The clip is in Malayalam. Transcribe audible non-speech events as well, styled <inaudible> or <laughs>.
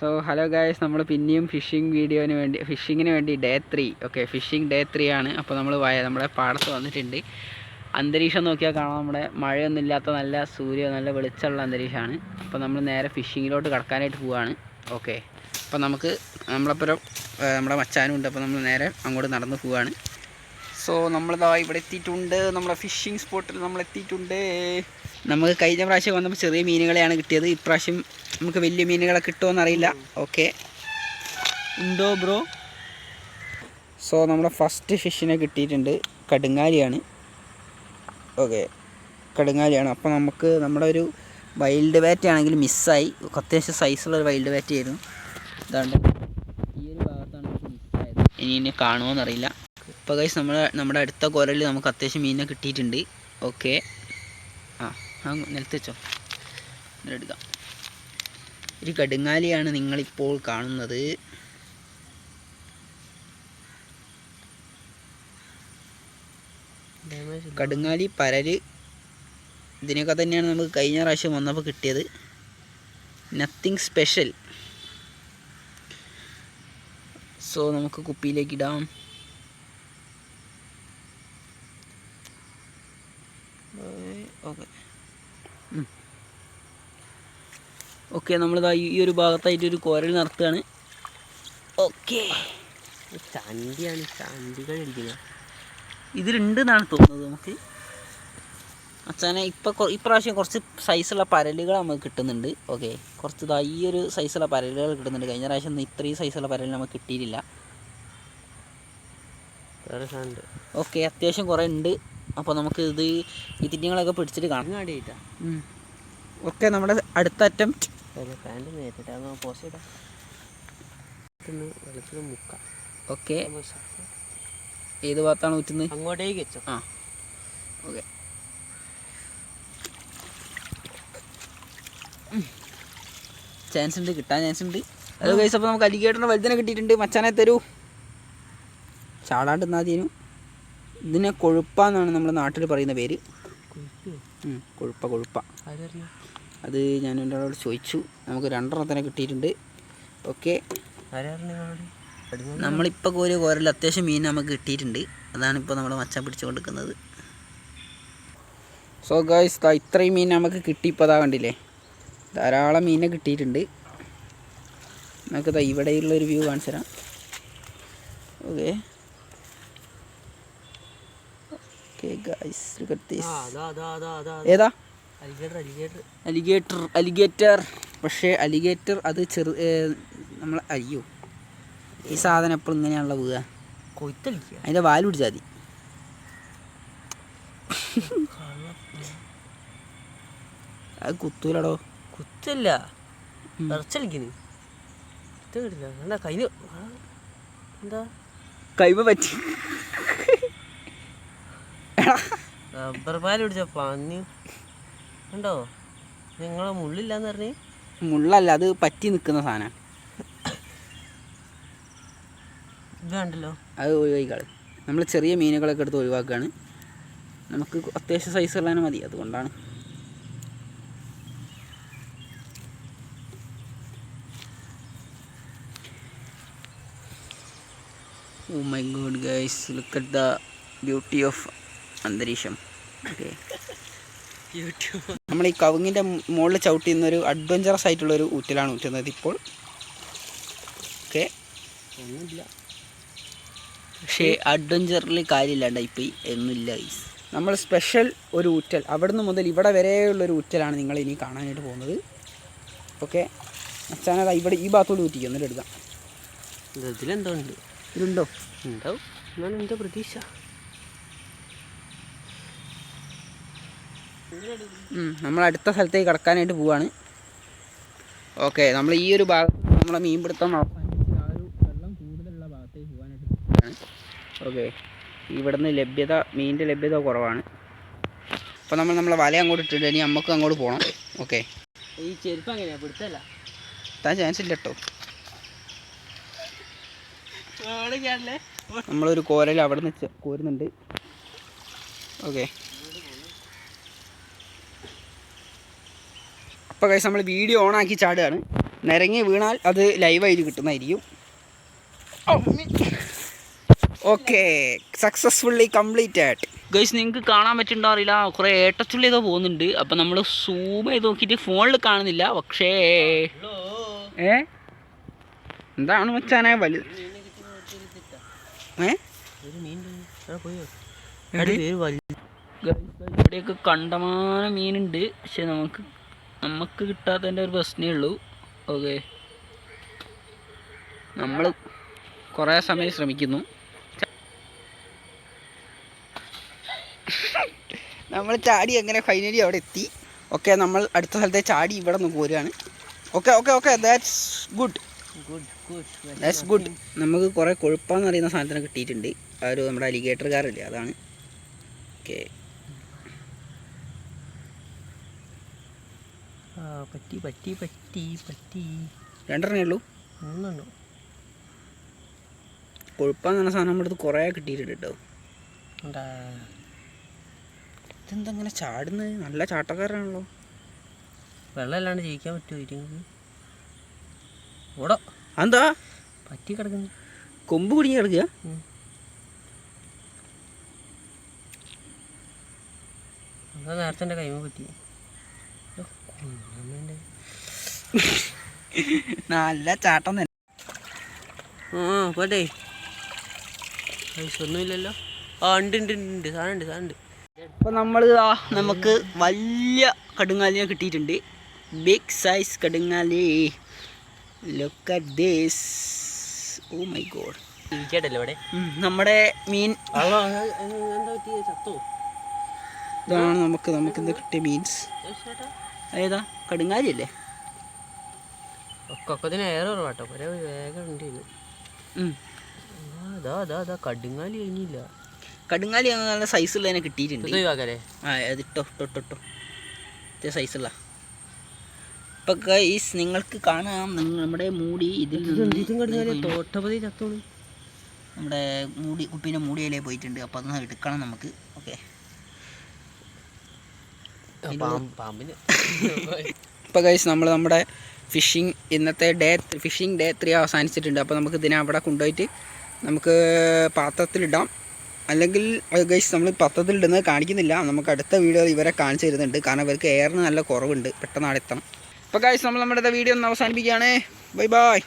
സോ ഹലോ ഗായ്സ് നമ്മൾ പിന്നെയും ഫിഷിംഗ് വീഡിയോന് വേണ്ടി ഫിഷിങ്ങിന് വേണ്ടി day three okay fishing day three ആണ്. അപ്പോൾ നമ്മൾ വയ നമ്മുടെ പാടത്ത് വന്നിട്ടുണ്ട്. അന്തരീക്ഷം നോക്കിയാൽ കാണാം. നമ്മുടെ മഴയൊന്നും ഇല്ലാത്ത നല്ല സൂര്യ നല്ല വെളിച്ചമുള്ള അന്തരീക്ഷമാണ്. അപ്പോൾ നമ്മൾ നേരെ ഫിഷിങ്ങിലോട്ട് കടക്കാനായിട്ട് പോവുകയാണ് ഓക്കെ അപ്പോൾ നമുക്ക് നമ്മളപ്പുറം നമ്മുടെ മച്ചാനും ഉണ്ട്. അപ്പോൾ നമ്മൾ നേരെ അങ്ങോട്ട് നടന്ന് പോവുകയാണ് സോ നമ്മളിതാ ഇവിടെ എത്തിയിട്ടുണ്ട്. നമ്മുടെ ഫിഷിംഗ് സ്പോട്ടിൽ നമ്മൾ എത്തിയിട്ടുണ്ട് നമുക്ക് കഴിഞ്ഞ പ്രാവശ്യം വന്നപ്പോൾ ചെറിയ മീനുകളെയാണ് കിട്ടിയത്. ഇപ്രാവശ്യം നമുക്ക് വലിയ മീനുകളെ കിട്ടുമോ അറിയില്ല ഓക്കെ. ഉണ്ടോ ബ്രോ? സോ നമ്മുടെ ഫസ്റ്റ് ഫിഷിനെ കിട്ടിയിട്ടുണ്ട്. കടുങ്ങാലിയാണ് ഓക്കെ. കടുങ്ങാലിയാണ് അപ്പോൾ നമുക്ക് നമ്മുടെ ഒരു വൈൽഡ് ബാറ്റ് ആണെങ്കിൽ മിസ്സായി അത്യാവശ്യം സൈസുള്ള ഒരു വൈൽഡ് ബാറ്റ് ആയിരുന്നു. ഇതാണ്ട് ഈ ഒരു ഭാഗത്താണ് മിസ്സായത് ഇനി ഇനി കാണുമോ എന്നറിയില്ല ഇപ്പോൾ കഴിച്ച് നമ്മുടെ നമ്മുടെ അടുത്ത കുരലിൽ നമുക്ക് അത്യാവശ്യം മീനിനെ കിട്ടിയിട്ടുണ്ട്. ഓക്കെ. നിലത്ത് വെച്ചോ എടുക്കാം. ഒരു കടുങ്ങാലിയാണ് നിങ്ങളിപ്പോൾ കാണുന്നത്. കടുങ്ങാലി പരൽ ഇതിനൊക്കെ തന്നെയാണ് നമുക്ക് കഴിഞ്ഞ പ്രാവശ്യം വന്നപ്പോൾ കിട്ടിയത്. നത്തിങ് സ്പെഷ്യൽ സോ നമുക്ക് കുപ്പിയിലേക്ക് ഇടാം. ഓക്കെ ഓക്കെ നമ്മളിതാ ഈ ഒരു ഭാഗത്തായിട്ട് ഒരു കോരൽ നടത്തുകയാണ്. ഓക്കെ. ചണ്ടിയാണ് ചണ്ടികൾ ഇരിക്കുന്നത്. ഇതിലുണ്ട് എന്നാണ് തോന്നുന്നത് നമുക്ക്. അച്ഛനെ ഇപ്പം ഇപ്രാവശ്യം കുറച്ച് സൈസുള്ള പരലുകൾ നമുക്ക് കിട്ടുന്നുണ്ട്. ഓക്കെ കുറച്ച് ഇതാ ഈ ഒരു സൈസുള്ള പരലുകൾ കിട്ടുന്നുണ്ട്. കഴിഞ്ഞ പ്രാവശ്യം ഒന്നും ഇത്രയും സൈസുള്ള പരൽ നമുക്ക് കിട്ടിയിട്ടില്ല. ഓക്കെ അത്യാവശ്യം കുറേ ഉണ്ട്. അപ്പോൾ നമുക്ക് ഇത് ഈ തിരിഞ്ഞങ്ങളൊക്കെ പിടിച്ചിട്ട് കാണാം. ഓക്കെ നമ്മുടെ അടുത്ത അറ്റംപ്റ്റ് മുക്കാം. ഓക്കെ. ഏത് ഭാഗത്താണ് ഊറ്റുന്നത്? അങ്ങോട്ടേക്ക് ആ. ഓക്കെ. ചാൻസ് ഉണ്ട് കിട്ടാൻ ചാൻസ് ഉണ്ട്. അത് കഴിച്ചപ്പോൾ നമുക്ക് അലിഗേറ്ററിന് വലുതിനെ കിട്ടിയിട്ടുണ്ട്. മച്ചാനെ തരൂ. ചാടാണ്ട് എന്നാതിനു ഇതിനെ കൊഴുപ്പാന്നാണ് നമ്മുടെ നാട്ടിൽ പറയുന്ന പേര്. കൊഴുപ്പ? കൊഴുപ്പ അത് ഞാൻ എന്റെ ആളോട് ചോദിച്ചു. നമുക്ക് രണ്ടെണ്ണത്തിനെ കിട്ടിയിട്ടുണ്ട്. ഓക്കെ. നമ്മളിപ്പോൾ കോരി കോരൽ അത്യാവശ്യം മീൻ നമുക്ക് കിട്ടിയിട്ടുണ്ട്. അതാണ് ഇപ്പോൾ നമ്മൾ മച്ച പിടിച്ചു കൊടുക്കുന്നത് സോ ഗായ്സ് ദാ ഇത്രയും മീൻ നമുക്ക് കിട്ടി ഇപ്പോൾ അതാ കണ്ടില്ലേ? ധാരാളം മീനെ കിട്ടിയിട്ടുണ്ട്. നമുക്ക് ദാ ഇവിടെയുള്ള ഒരു വ്യൂ കാണിച്ചു തരാം okay okay guys look at this ഏതാ? അലിഗേറ്റർ അലിഗേറ്റർ പക്ഷേ അലിഗേറ്റർ അത് ചെറു നമ്മൾ അയ്യോ ഈ സാധനം എപ്പോഴും ഇങ്ങനെയാണല്ലോ കൊയ്ത്തലിക്കുക അതിന്റെ വാൽ പിടിച്ചാൽ മതി. അത് കുത്തൂലടോ. കുത്തല്ല. വേണ്ട കയ്യിൽ എന്താ? കൈമ പറ്റി. റബ്ബർ പാൽ പിടിച്ച പന്നി. ഉണ്ടോ നിങ്ങളെ മുള്ളില്ലാന്ന് പറഞ്ഞേ. മുള്ളല്ല അത് പറ്റി നിൽക്കുന്ന സാധനം. ഇത് കണ്ടല്ലോ. അത് ഒഴിവാക്കിക്കാൾ. നമ്മൾ ചെറിയ മീനുകളൊക്കെ എടുത്ത് ഒഴിവാക്കുകയാണ് നമുക്ക് അത്യാവശ്യം സൈസ് ഉള്ളതിനെ മതി അതുകൊണ്ടാണ്. ഓ my god guys look at the beauty of അന്തരീക്ഷം. ഓക്കെ. നമ്മൾ ഈ കവുങ്ങിന്റെ മുകളിൽ ചവിട്ടി നിന്നൊരു അഡ്വഞ്ചറസ് ആയിട്ടുള്ളൊരു ഊറ്റലാണ് ഊറ്റുന്നത് ഇപ്പോൾ. ഓക്കെ. ഒന്നുമില്ല. പക്ഷേ അഡ്വഞ്ചറിൽ കാര്യമില്ലാണ്ടായി പോയി ഒന്നുമില്ല ഗൈസ്. നമ്മൾ സ്പെഷ്യൽ ഒരു ഊറ്റൽ അവിടുന്ന് മുതൽ ഇവിടെ വരെയുള്ളൊരു ഊറ്റലാണ് നിങ്ങൾ ഇനി കാണാനായിട്ട് പോകുന്നത്. ഓക്കെ. അച്ഛനത് ഇവിടെ ഈ ഭാഗത്തോട് ഊറ്റിക്കും എന്നിട്ട് എടുക്കാം ഇതിലെന്തോ ഉണ്ട്. ഇതുണ്ടോ? ഉണ്ടാവും എന്നാണ് എന്റെ പ്രതീക്ഷ? നമ്മൾ അടുത്ത സ്ഥലത്തേക്ക് കടക്കാനായിട്ട് പോവാണ്. ഓക്കെ നമ്മൾ ഈ ഒരു ഭാഗത്ത് നമ്മളെ മീൻപിടുത്തം അവസാനിച്ച് ആ ഒരു വെള്ളം കൂടുതലുള്ള ഭാഗത്തേക്ക് പോകാനായിട്ട് പോവുകയാണ് ഓക്കെ ഇവിടുന്ന് ലഭ്യത മീനിന്റെ ലഭ്യത കുറവാണ്. അപ്പോൾ നമ്മൾ നമ്മളെ വല അങ്ങോട്ട് ഇട്ടിട്ട് ഇനി നമുക്ക് അങ്ങോട്ട് പോകണം ഓക്കെ. ഈ ചെരുപ്പ് അങ്ങനെയാ? പിടുത്തല്ല. താൻ ചാൻസ് ഇല്ല കേട്ടോ നമ്മളൊരു കോരൽ അവിടെ നിന്ന് കോരുന്നുണ്ട്. ഓക്കെ. അപ്പോൾ കഴിച്ച് നമ്മൾ വീഡിയോ ഓണാക്കി ചാടുകയാണ്. നിരങ്ങി വീണാൽ അത് ലൈവായിട്ട് കിട്ടുന്നതായിരിക്കും. ഓക്കെ സക്സസ്ഫുള്ളി കംപ്ലീറ്റ് ആയിട്ട് ഗൈസ് നിങ്ങൾക്ക് കാണാൻ പറ്റുന്നുണ്ടോ അറിയില്ല. കുറേ ഏതോ പോകുന്നുണ്ട്. അപ്പം നമ്മൾ സൂം ചെയ്ത് നോക്കിയിട്ട് ഫോണിൽ കാണുന്നില്ല. പക്ഷേ ഏ? എന്താണ് മച്ചാനെ? വലു ഏ? ഇവിടെയൊക്കെ കണ്ടമാനം മീനുണ്ട്. പക്ഷെ നമുക്ക് നമുക്ക് കിട്ടാത്തതിന്റെ ഒരു പ്രശ്നമേ ഉള്ളൂ. ഓക്കെ നമ്മൾ കുറേ സമയം ശ്രമിക്കുന്നു. നമ്മൾ ചാടി അങ്ങനെ ഫൈനലി അവിടെ എത്തി? ഓക്കെ നമ്മൾ അടുത്ത സ്ഥലത്തെ ചാടി ഇവിടെ നിന്ന് പോരുകയാണ്. Okay okay okay that's good good good that's good നമുക്ക് കുറേ കൊഴുപ്പാന്ന് അറിയുന്ന സാധനത്തിന് കിട്ടിയിട്ടുണ്ട്. ആ ഒരു നമ്മുടെ അലിഗേറ്റർ കാറില്ലേ അതാണ്. ഓക്കെ പറ്റി പറ്റി പറ്റി പറ്റി. രണ്ടെണ്ണേ ഉള്ളൂ. മൂന്നെണ്ണോ. കൊഴുപ്പാന്ന് പറഞ്ഞ സാധനം നമ്മുടെ അടുത്ത് കുറേ കിട്ടിയിട്ടുണ്ട് കേട്ടോ ഉണ്ടാ ഇതെന്താ ഇങ്ങനെ ചാടുന്നത് നല്ല ചാട്ടക്കാരാണല്ലോ വെള്ളമല്ലാണ്ട് ജീവിക്കാൻ ജയിക്കാൻ പറ്റുമോ ഇരിക്കുന്നത്? ഓടോ. എന്താ പറ്റി കിടക്കുന്നു. കൊമ്പ് കുടുങ്ങി കിടക്കുക നേരത്തെ എന്റെ കൈമ പറ്റി. <laughs> നല്ല ചാട്ടം തന്നെ. ആ പോട്ടെ. ഒന്നുമില്ലല്ലോ ആ ഉണ്ട് ഉണ്ട് ഉണ്ട് സാധനം ഉണ്ട് സാധനം ഉണ്ട്. നമ്മൾ ആ നമുക്ക് വലിയ കടുങ്ങാലിനെ കിട്ടിയിട്ടുണ്ട്. Big size കടുങ്ങാലി. Look at this oh my god ഇവിടെ? നമ്മുടെ മീൻ. ഇതാണ് നമുക്ക് നമുക്ക് എന്താ കിട്ടിയ മീൻസ്? ഏതാ? കടുങ്ങാരിയല്ലേ ഒക്കൊക്കത്തിന് ഏറെ കുറവാട്ടോ ഒരേ വേഗം ഉണ്ട് അതാ അതാ അതാ. കടുങ്ങാലി കഴിഞ്ഞില്ല. കടുങ്ങാലി നല്ല സൈസുള്ളതിനെ കിട്ടിയിട്ടുണ്ട്. ആ അത് ഇട്ടോ ഇട്ടോ സൈസുള്ള ഇപ്പം ഗൈസ് നിങ്ങൾക്ക് കാണാം. നിങ്ങൾ നമ്മുടെ മൂടി ഇതിൽ തോട്ടപതി ചത്തോളൂ നമ്മുടെ മൂടി കുപ്പീന്റെ മൂടിയിലേ പോയിട്ടുണ്ട്. അപ്പോൾ അതൊന്ന് എടുക്കണം നമുക്ക്. ഓക്കെ ഇപ്പോൾ ഗൈസ് നമ്മൾ നമ്മുടെ ഫിഷിംഗ് ഇന്നത്തെ ഡേ ഫിഷിംഗ് ഡേ ത്രീ അവസാനിച്ചിട്ടുണ്ട്. അപ്പോൾ നമുക്ക് ഇതിനെ അവിടെ കൊണ്ടുപോയിട്ട് നമുക്ക് പാത്രത്തിലിടാം അല്ലെങ്കിൽ ഗൈസ് നമ്മൾ പത്രത്തിലിടുന്നത് കാണിക്കുന്നില്ല. നമുക്ക് അടുത്ത വീഡിയോയിൽ ഇവരെ കാണിച്ചു തരുന്നുണ്ട്. കാരണം ഇവർക്ക് എയറിന് നല്ല കുറവുണ്ട്. പെട്ടെന്ന് അവിടെ എത്തണം. അപ്പോൾ ഗൈസ് നമ്മൾ നമ്മുടെ വീഡിയോ ഒന്ന് അവസാനിപ്പിക്കുകയാണ്. Bye bye